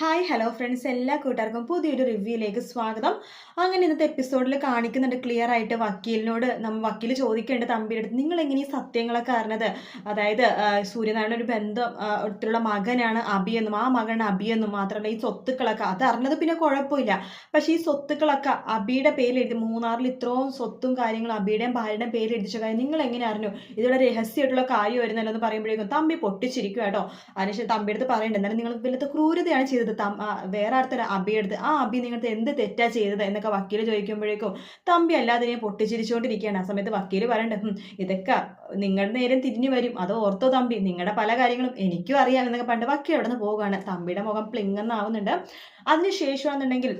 Hi hello friends എല്ലാ കൂട്ടുകാർക്കും പുതിയൊരു റിവ്യൂയിലേക്ക് സ്വാഗതം. അങ്ങനെ ഇന്നത്തെ എപ്പിസോഡിൽ കാണിക്കുന്നുണ്ട് ക്ലിയർ ആയിട്ട് വക്കീലിനോട് നമ്മൾ വക്കീൽ ചോദിക്കേണ്ട തമ്പിയുടെ അടുത്ത് നിങ്ങൾ എങ്ങനെ ഈ സത്യങ്ങളൊക്കെ അറിഞ്ഞത്? അതായത് സൂര്യനാരായണ ഒരു ബന്ധം അടുത്തുള്ള മകനാണ് അബിയെന്നും ആ മകനാണ് അബിയെന്നും മാത്രമല്ല ഈ സ്വത്തുക്കളൊക്കെ അത് അറിഞ്ഞത് പിന്നെ കുഴപ്പമില്ല. പക്ഷേ ഈ സ്വത്തുക്കളൊക്കെ അബിയുടെ പേരിൽ എഴുതി മൂന്നാറിൽ ഇത്രയും സ്വത്തും കാര്യങ്ങളും അബിയുടെയും ഭാര്യയുടെയും പേരിൽ എഴുതിച്ച കാര്യം നിങ്ങൾ എങ്ങനെ അറിഞ്ഞു? ഇതിവിടെ രഹസ്യമായിട്ടുള്ള കാര്യം വരുന്നല്ലോ എന്ന് പറയുമ്പോഴേക്കും തമ്പി പൊട്ടിച്ചിരിക്കും കേട്ടോ. അതിനുശേഷം തമ്പിയുടെ അടുത്ത് പറയേണ്ടത് എന്നാലും നിങ്ങൾ വലുത് ക്രൂരതയാണ് ചെയ്തത്. വേറെ അടുത്തൊരു അബി എടുത്ത് ആ അബി നിങ്ങൾക്ക് എന്ത് തെറ്റാ ചെയ്തത്? എന്നൊക്കെ വക്കീൽ ചോദിക്കുമ്പോഴേക്കും തമ്പി അല്ലാതെ പൊട്ടിച്ചിരിച്ചുകൊണ്ടിരിക്കുകയാണ് ആ സമയത്ത് വക്കീൽ പറയണ്ട ഇതൊക്കെ നിങ്ങളുടെ നേരം തിരിഞ്ഞു വരും. അത് ഓർത്തോ തമ്പി. നിങ്ങളുടെ പല കാര്യങ്ങളും എനിക്കും അറിയാം. എന്നൊക്കെ പണ്ട് വക്കീൽ അവിടെ നിന്ന് പോവുകയാണ്. തമ്പിയുടെ മുഖം പ്ലിങ്ങെന്നാവുന്നുണ്ട് അതിനുശേഷമാണെന്നുണ്ടെങ്കിൽ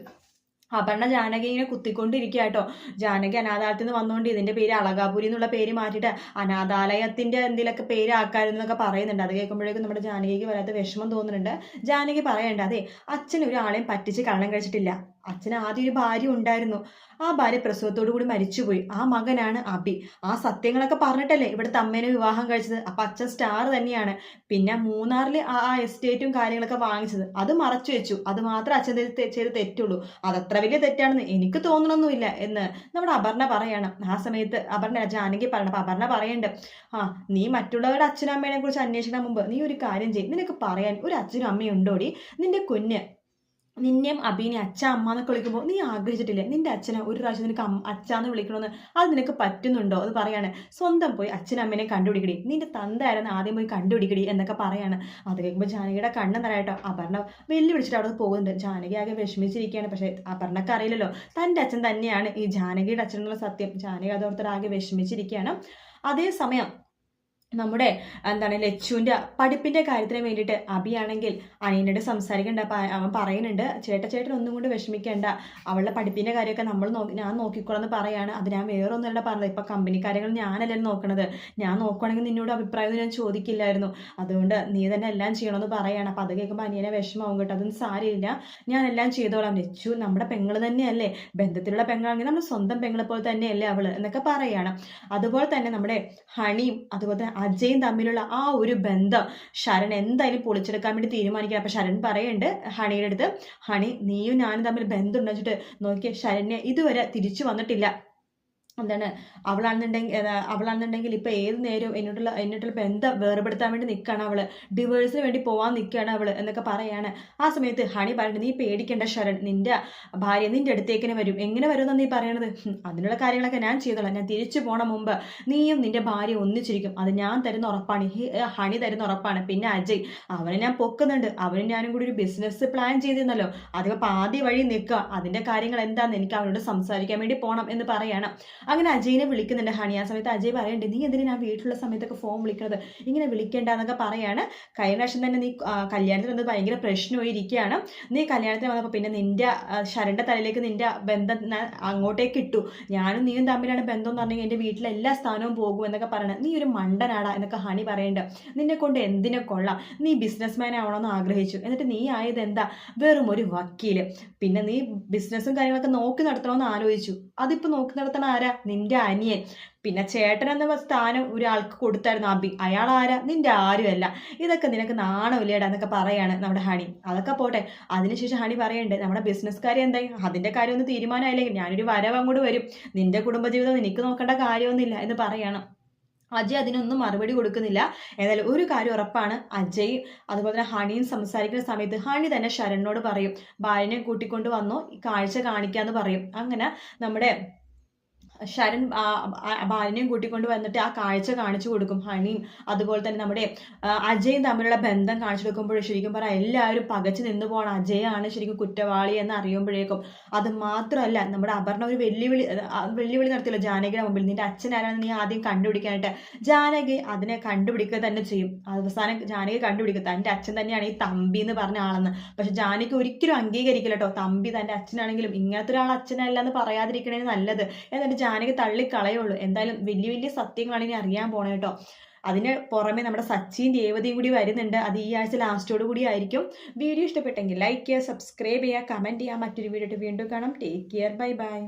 അപർണ ജാനകി ഇങ്ങനെ കുത്തിക്കൊണ്ടിരിക്കുക കേട്ടോ ജാനകി അനാഥാലയത്തിൽ നിന്ന് വന്നുകൊണ്ട് ഇതിന്റെ പേര് അളകാപുരി എന്നുള്ള പേര് മാറ്റിയിട്ട് അനാഥാലയത്തിന്റെ എന്തെങ്കിലുമൊക്കെ പേര് ആക്കായിരുന്നു എന്നൊക്കെ പറയുന്നുണ്ട്. അത് കേൾക്കുമ്പോഴേക്കും നമ്മുടെ ജാനകിക്ക് വരാത്ത വിഷമം തോന്നുന്നുണ്ട്. ജാനകി പറയണ്ട അതെ അച്ഛൻ ഒരാളെയും പറ്റിച്ച് കള്ളം കഴിച്ചിട്ടില്ല. അച്ഛന് ആദ്യം ഒരു ഭാര്യ ഉണ്ടായിരുന്നു. ആ ഭാര്യ പ്രസവത്തോടു കൂടി മരിച്ചുപോയി. ആ മകനാണ് അബി. ആ സത്യങ്ങളൊക്കെ പറഞ്ഞിട്ടല്ലേ ഇവിടുത്തെ അമ്മേനെ വിവാഹം കഴിച്ചത്. അപ്പൊ അച്ഛൻ സ്റ്റാർ തന്നെയാണ്. പിന്നെ മൂന്നാറിൽ ആ എസ്റ്റേറ്റും കാര്യങ്ങളൊക്കെ വാങ്ങിച്ചത്. അത് മറച്ചു വെച്ചു. അത് മാത്രം അച്ഛൻ ചെയ്ത് തെറ്റുള്ളൂ. അതത്ര വലിയ തെറ്റാണെന്ന് എനിക്ക് തോന്നണമൊന്നുമില്ല എന്ന് നമ്മുടെ അപർണ പറയണം. ആ സമയത്ത് അപർണ ജാനകി പറയണം അപ്പൊ അപർണ പറയണ്ട്. ആ നീ മറ്റുള്ളവരുടെ അച്ഛനും അമ്മേനെ കുറിച്ച് അന്വേഷിക്കാൻ മുമ്പ് നീ ഒരു കാര്യം ചെയ്യും. നിനക്ക് പറയാൻ ഒരു അച്ഛനും അമ്മയും ഉണ്ടോടി? നിന്റെ കുഞ്ഞ് നിന്നെയും അബീനെ അച്ഛ അമ്മ എന്നൊക്കെ വിളിക്കുമ്പോൾ നീ ആഗ്രഹിച്ചിട്ടില്ലേ? നിന്റെ അച്ഛനെ ഒരു പ്രാവശ്യം നിനക്ക് അച്ഛാന്ന് വിളിക്കണമെന്ന് അത് നിനക്ക് പറ്റുന്നുണ്ടോ? അത് പറയാണ്. സ്വന്തം പോയി അച്ഛനും അമ്മേനെ കണ്ടുപിടിക്കടി. നിന്റെ തന്തയായിരുന്നു ആദ്യം പോയി കണ്ടുപിടിക്കടി എന്നൊക്കെ പറയാണ്. അത് കേൾക്കുമ്പോൾ ജാനകിയുടെ കണ്ണ് നിറയട്ടോ. അപർണ വെല്ലു വിളിച്ചിട്ട് അവിടെ പോകുന്നുണ്ട്. ജാനകി ആകെ വിഷമിച്ചിരിക്കുകയാണ്. പക്ഷേ അപർണക്ക് അറിയില്ലല്ലോ. തന്റെ അച്ഛൻ തന്നെയാണ് ഈ ജാനകിയുടെ അച്ഛൻ എന്നുള്ള സത്യം. ജാനകി അതോർത്തർ ആകെ വിഷമിച്ചിരിക്കുകയാണ്. അതേസമയം നമ്മുടെ എന്താണ് ലച്ചുവിന്റെ പഠിപ്പിന്റെ കാര്യത്തിന് വേണ്ടിയിട്ട് അബിയാണെങ്കിൽ അനിയനോട് സംസാരിക്കണ്ട അവൻ പറയുന്നുണ്ട് ചേട്ട ചേട്ടൻ ഒന്നും കൊണ്ട് വിഷമിക്കേണ്ട. അവളുടെ പഠിപ്പിന്റെ കാര്യമൊക്കെ നമ്മൾ നോക്കി ഞാൻ നോക്കിക്കോളെന്ന് പറയാണ്. അത് ഞാൻ വേറെ ഒന്നുമല്ല പറഞ്ഞത്. ഇപ്പം കമ്പനി കാര്യങ്ങൾ ഞാനല്ലേ നോക്കണത്. ഞാൻ നോക്കുകയാണെങ്കിൽ നിന്നോട് അഭിപ്രായം ഞാൻ ചോദിക്കില്ലായിരുന്നു. അതുകൊണ്ട് നീ തന്നെ എല്ലാം ചെയ്യണമെന്ന് പറയാണ്. അപ്പം അത് കേൾക്കുമ്പോൾ അനിയനെ വിഷമാവും കേട്ടോ. അതൊന്നും സാരമില്ല. ഞാൻ എല്ലാം ചെയ്തോളാം. ലച്ചു നമ്മുടെ പെങ്ങൾ തന്നെയല്ലേ. ബന്ധത്തിലുള്ള പെങ്ങളാണെങ്കിൽ നമ്മുടെ സ്വന്തം പെങ്ങളെ പോലെ തന്നെയല്ലേ അവൾ എന്നൊക്കെ പറയാണ്. അതുപോലെ തന്നെ നമ്മുടെ ഹണിയും അതുപോലെ തന്നെ അജയും തമ്മിലുള്ള ആ ഒരു ബന്ധം ശരൺ എന്തായാലും പൊളിച്ചെടുക്കാൻ വേണ്ടി തീരുമാനിക്കണം. അപ്പൊ ശരൺ പറയുന്നുണ്ട് ഹണിയുടെ അടുത്ത് ഹണി നീയും ഞാനും തമ്മിൽ ബന്ധം ഉണ്ടെന്നിട്ട് നോക്കിയ ശരണ്യ ഇതുവരെ തിരിച്ചു വന്നിട്ടില്ല. എന്താണ്? അവളാണെന്നുണ്ടെങ്കിൽ അവളാണെന്നുണ്ടെങ്കിൽ ഇപ്പം ഏത് നേരവും എന്നോടുള്ള എന്നോട്ടുള്ള ബന്ധം വേർപെടുത്താൻ വേണ്ടി നിൽക്കുകയാണ് അവൾ ഡിവേഴ്സിന് വേണ്ടി പോകാൻ നിൽക്കുകയാണ് അവൾ എന്നൊക്കെ പറയാണ്. ആ സമയത്ത് ഹണി പറയുന്നത് നീ പേടിക്കേണ്ട ശരൺ നിന്റെ ഭാര്യ നിന്റെ അടുത്തേക്കിനെ വരും. എങ്ങനെ വരുമെന്ന് നീ പറയണത്? അതിനുള്ള കാര്യങ്ങളൊക്കെ ഞാൻ ചെയ്തോളാം. ഞാൻ തിരിച്ചു പോണ മുമ്പ് നീയും നിന്റെ ഭാര്യ ഒന്നിച്ചിരിക്കും. അത് ഞാൻ തരുന്ന ഉറപ്പാണ്. ഹണി തരുന്ന ഉറപ്പാണ്. പിന്നെ അജയ് അവനെ ഞാൻ പൊക്കുന്നുണ്ട്. അവനും ഞാനും കൂടി ഒരു ബിസിനസ് പ്ലാൻ ചെയ്തിരുന്നല്ലോ. അതിപ്പോൾ പാതി വഴി നിൽക്കുക അതിന്റെ കാര്യങ്ങൾ എന്താണെന്ന് എനിക്ക് അവനോട് സംസാരിക്കാൻ വേണ്ടി പോകണം എന്ന് പറയണം. അങ്ങനെ അജയിനെ വിളിക്കുന്നുണ്ട് ഹണി. ആ സമയത്ത് അജയ് പറയണ്ടേ നീ എന്തിനാ ഞാൻ വീട്ടിലുള്ള സമയത്തൊക്കെ ഫോൺ വിളിക്കുന്നത് ഇങ്ങനെ വിളിക്കേണ്ട എന്നൊക്കെ പറയാണ്. കഴിഞ്ഞ പ്രാവശ്യം തന്നെ നീ കല്യാണത്തിന് വന്നത് ഭയങ്കര പ്രശ്നമായി ഇരിക്കുകയാണ് നീ കല്യാണത്തിന് വന്നപ്പോൾ പിന്നെ നിന്റെ ശരണ്ട തലയിലേക്ക് നിന്റെ ബന്ധം അങ്ങോട്ടേക്ക് ഇട്ടു. ഞാനും നീയും തമ്മിലാണ് ബന്ധം എന്ന് പറഞ്ഞെങ്കിൽ എന്റെ വീട്ടിലെ എല്ലാ സ്ഥാനവും പോകും എന്നൊക്കെ പറയണം. നീ ഒരു മണ്ടനാട എന്നൊക്കെ ഹണി പറയണ്ട. നിന്നെ കൊണ്ട് എന്തിനെ കൊള്ളാം? നീ ബിസിനസ്മാൻ ആവണമെന്ന് ആഗ്രഹിച്ചു. എന്നിട്ട് നീ ആയത് എന്താ? വെറും ഒരു വക്കീൽ. പിന്നെ നീ ബിസിനസ്സും കാര്യങ്ങളൊക്കെ നോക്കി നടത്തണമെന്ന് ആലോചിച്ചു. അതിപ്പോൾ നോക്കി നടത്തണ ആരാ? നിന്റെ അനിയൻ. പിന്നെ ചേട്ടൻ എന്ന സ്ഥാനം ഒരാൾക്ക് കൊടുത്തായിരുന്നു അബി അയാൾ ആരാ നിന്റെ ആരുമല്ല. ഇതൊക്കെ നിനക്ക് നാണമില്ലേടാ എന്നൊക്കെ പറയാണ് നമ്മുടെ ഹണി. അതൊക്കെ പോട്ടെ. അതിനുശേഷം ഹണി പറയണ്ടേ നമ്മുടെ ബിസിനസ്സുകാരി എന്തായി? അതിന്റെ കാര്യം ഒന്ന് തീരുമാനമായില്ലെങ്കിൽ ഞാനൊരു വരവ് അങ്ങോട്ട് വരും. നിന്റെ കുടുംബജീവിതം നിനക്ക് നോക്കേണ്ട കാര്യമൊന്നുമില്ല എന്ന് പറയണം. അജയ് അതിനൊന്നും മറുപടി കൊടുക്കുന്നില്ല. ഏതായാലും ഒരു കാര്യം ഉറപ്പാണ്. അജയ് അതുപോലെ തന്നെ ഹണിയും സംസാരിക്കുന്ന സമയത്ത് ഹണി തന്നെ ശരണിനോട് പറയും ഭാര്യനെ കൂട്ടിക്കൊണ്ട് വന്നു? കാഴ്ച കാണിക്കാന്ന് പറയും. അങ്ങനെ നമ്മുടെ ശരൺ ബാലിനെയും കൂട്ടിക്കൊണ്ട് വന്നിട്ട് ആ കാഴ്ച കാണിച്ചു കൊടുക്കും ഹണിയും അതുപോലെ തന്നെ നമ്മുടെ അജയും തമ്മിലുള്ള ബന്ധം കാണിച്ചു കൊടുക്കുമ്പോൾ ശരിക്കും പറയാം എല്ലാവരും പകച്ചു നിന്ന് പോകണം അജയാണ് ശരിക്കും കുറ്റവാളി എന്ന് അറിയുമ്പോഴേക്കും. അത് മാത്രമല്ല നമ്മുടെ അപർണ ഒരു വെല്ലുവിളി വെല്ലുവിളി നടത്തിയല്ലോ ജാനകിയുടെ മുമ്പിൽ. നിന്റെ അച്ഛനാരാണെന്ന് നീ ആദ്യം കണ്ടുപിടിക്കാനായിട്ട്. ജാനകി അതിനെ കണ്ടുപിടിക്കുക തന്നെ ചെയ്യും. അവസാനം ജാനകി കണ്ടുപിടിക്കുക തന്റെ അച്ഛൻ തന്നെയാണ് ഈ തമ്പി എന്ന് പറഞ്ഞ ആളെന്ന്. പക്ഷെ ജാനകി ഒരിക്കലും അംഗീകരിക്കില്ല കേട്ടോ. തമ്പി തന്റെ അച്ഛനാണെങ്കിലും ഇങ്ങനത്തെ ഒരാൾ അച്ഛനല്ല എന്ന് പറയാതിരിക്കണേ നല്ലത്. എന്നിട്ട് ജാനകി തള്ളിക്കളയുള്ളൂ. എന്തായാലും വലിയ വലിയ സത്യങ്ങളാണ് ഇനി അറിയാൻ പോണേ കേട്ടോ അതിന് പുറമെ നമ്മുടെ സച്ചിൻ രേവതിയും കൂടി വരുന്നുണ്ട്. അത് ഈ ആഴ്ച ലാസ്റ്റോട് കൂടി ആയിരിക്കും. വീഡിയോ ഇഷ്ടപ്പെട്ടെങ്കിൽ ലൈക്ക് ചെയ്യുക സബ്സ്ക്രൈബ് ചെയ്യുക കമന്റ് ചെയ്യുക. മറ്റൊരു വീഡിയോ വീണ്ടും കാണാം. Take care bye bye